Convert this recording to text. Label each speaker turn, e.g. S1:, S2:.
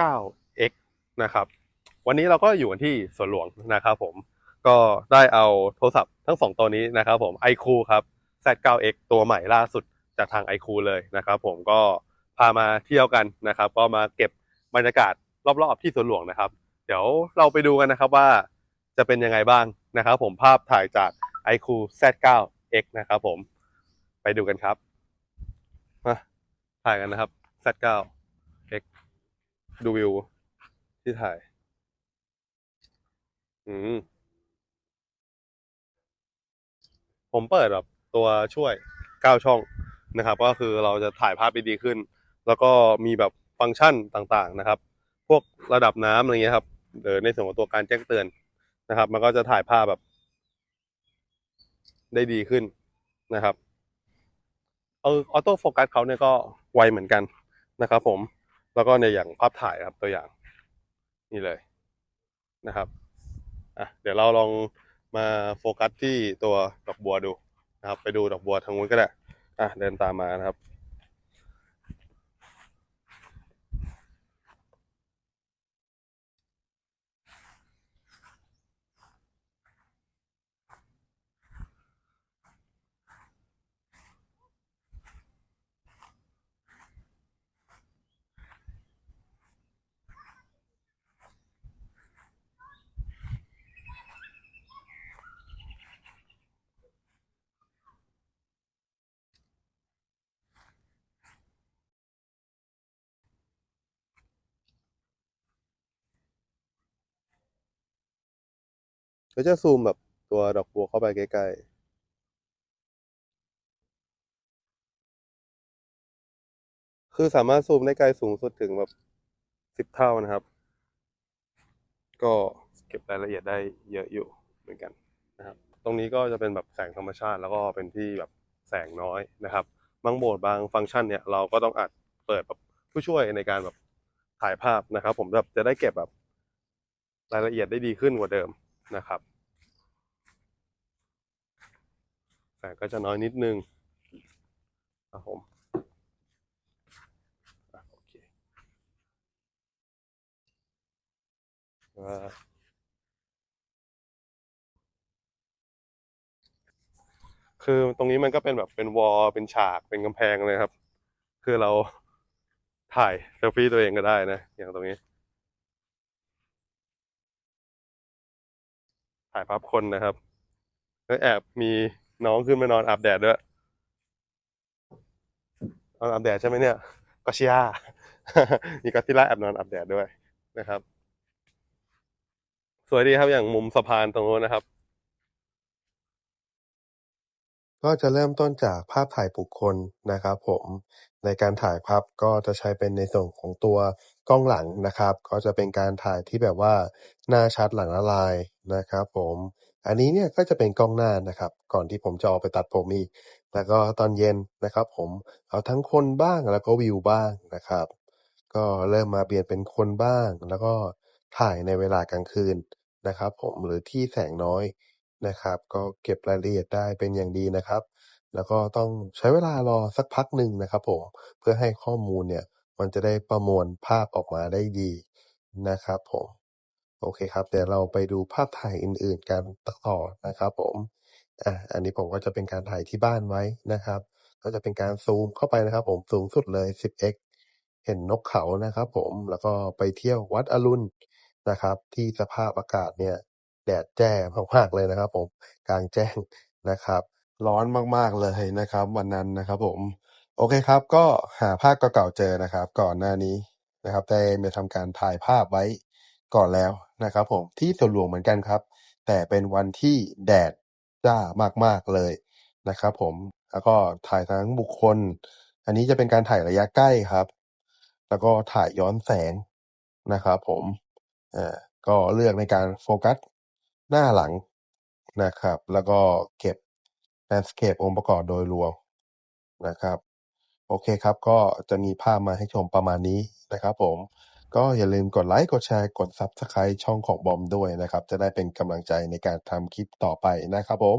S1: 9x นะครับ วันนี้เราก็อยู่กันที่สวนหลวงนะครับผมก็ได้เอาโทรศัพท์ทั้งสองตัวนี้นะครับผม iQOO ครับ Z9X ตัวใหม่ล่าสุดจากทาง iQOO เลยนะครับผมก็พามาเที่ยวกันนะครับ ก็มาเก็บบรรยากาศรอบๆที่สวนหลวงนะครับ เดี๋ยวเราไปดูกันนะครับว่าจะเป็นยังไงบ้างนะครับผมภาพถ่ายจาก iQOO Z9X นะครับผมไปดูกันครับมาถ่ายกันนะครับ Z9X ดูวิวที่ถ่าย อืม ผมเปิดแบบตัวช่วย9ช่องนะครับ ก็คือเราจะถ่ายภาพได้ดีขึ้น แล้วก็มีแบบฟังก์ชันต่างๆนะครับ พวกระดับน้ำอะไรเงี้ยครับหรือในส่วนของตัวการแจ้งเตือนนะครับ มันก็จะถ่ายภาพแบบ ได้ดีขึ้นนะครับเออออโต้โฟกัสเขาเนี่ยก็ไวเหมือนกันนะครับผม แล้วก็ในอย่างภาพถ่ายครับตัวอย่างนี่เลยนะครับอะเดี๋ยวเราลองมาโฟกัสที่ตัวดอกบัวดูนะครับ ไปดูดอกบัวทางนู้นก็ได้อะเดินตามมานะครับ เดี๋ยวจะซูมแบบตัวดอกบัวเข้าไปใกล้ๆคือสามารถซูมได้ไกลสูงสุดถึงแบบสิบเท่านะครับ ก็เก็บรายละเอียดได้เยอะอยู่เหมือนกันนะครับ ตรงนี้ก็จะเป็นแบบแสงธรรมชาติแล้วก็เป็นที่แบบแสงน้อยนะครับ บางโหมดบางฟังก์ชันเนี่ยเราก็ต้องอัดเปิดแบบผู้ช่วยในการแบบถ่ายภาพนะครับ ผมแบบจะได้เก็บแบบรายละเอียดได้ดีขึ้นกว่าเดิมนะครับ แสงก็จะน้อยนิดนึงครับผมโอเคอคือตรงนี้มันก็เป็นแบบเป็นวอลเป็นฉากเป็นกำแพงเลยครับ คือเราถ่ายเซลฟี่ตัวเองก็ได้นะ อย่างตรงนี้ ถ่ายภาพคนนะครับแล้วแอบมี น้องขึ้นมานอนอาบแดดด้วยนอนอาบแดดใช่ไหมเนี่ยก็เชียมีก็อดซิลล่าแอบนอนอาบแดดด้วยนะครับ สวยดีครับอย่างมุมสะพานตรงโน้นนะครับ ก็จะเริ่มต้นจากภาพถ่ายบุคคลนะครับผมในการถ่ายภาพก็จะใช้เป็นในส่วนของตัวกล้องหลังนะครับ ก็จะเป็นการถ่ายที่แบบว่าหน้าชัดหลังละลายนะครับ ผม อันนี้เนี่ยก็จะเป็นกล้องหน้านะครับ ก่อนที่ผมจะออกไปตัดผมอีก แล้วก็ตอนเย็นนะครับ ผมเอาทั้งคนบ้างแล้วก็วิวบ้างนะครับ ก็เริ่มมาเปลี่ยนเป็นคนบ้าง แล้วก็ถ่ายในเวลากลางคืนนะครับ ผมหรือที่แสงน้อยนะครับ ก็เก็บรายละเอียดได้เป็นอย่างดีนะครับ แล้วก็ต้องใช้เวลารอสักพักหนึ่งนะครับ ผมเพื่อให้ข้อมูลเนี่ย มันจะได้ประมวลภาพออกมาได้ดีนะครับ ผม โอเคครับ เดี๋ยวเราไปดูภาพถ่ายอื่น ๆ กันต่อนะครับผมอ่าอันนี้ผมก็จะเป็นการถ่ายที่บ้านไว้นะครับ ก็จะเป็นการซูมเข้าไปนะครับ ผมสูงสุดเลย 10x เห็นนกเขานะครับ ผมแล้วก็ไปเที่ยววัดอรุณนะครับ ที่สภาพอากาศเนี่ย แดดแจ้มากๆเลยนะครับ ผมกลางแจ้งนะครับ ร้อนมากๆเลยนะครับ วันนั้นนะครับ ผม โอเคครับ ก็หาภาพเก่าๆเจอนะครับ ก่อนหน้านี้นะครับได้มาทำการถ่ายภาพไว้ ก่อนแล้วนะครับผม ที่สวนหลวงเหมือนกันครับ แต่เป็นวันที่แดดจ้ามากๆเลยนะครับผม แล้วก็ถ่ายทั้งบุคคล อันนี้จะเป็นการถ่ายระยะใกล้ครับ แล้วก็ถ่ายย้อนแสงนะครับผมอ่าก็เลือกในการโฟกัสหน้าหลังนะครับ แล้วก็เก็บ landscape องค์ประกอบโดยรวมนะครับ โอเคครับ ก็จะมีภาพมาให้ชมประมาณนี้นะครับผม ก็อย่าลืมกดไลค์ กดแชร์ กด Subscribe ช่องของบอมด้วยนะครับ จะได้เป็นกำลังใจในการทำคลิปต่อไปนะครับผม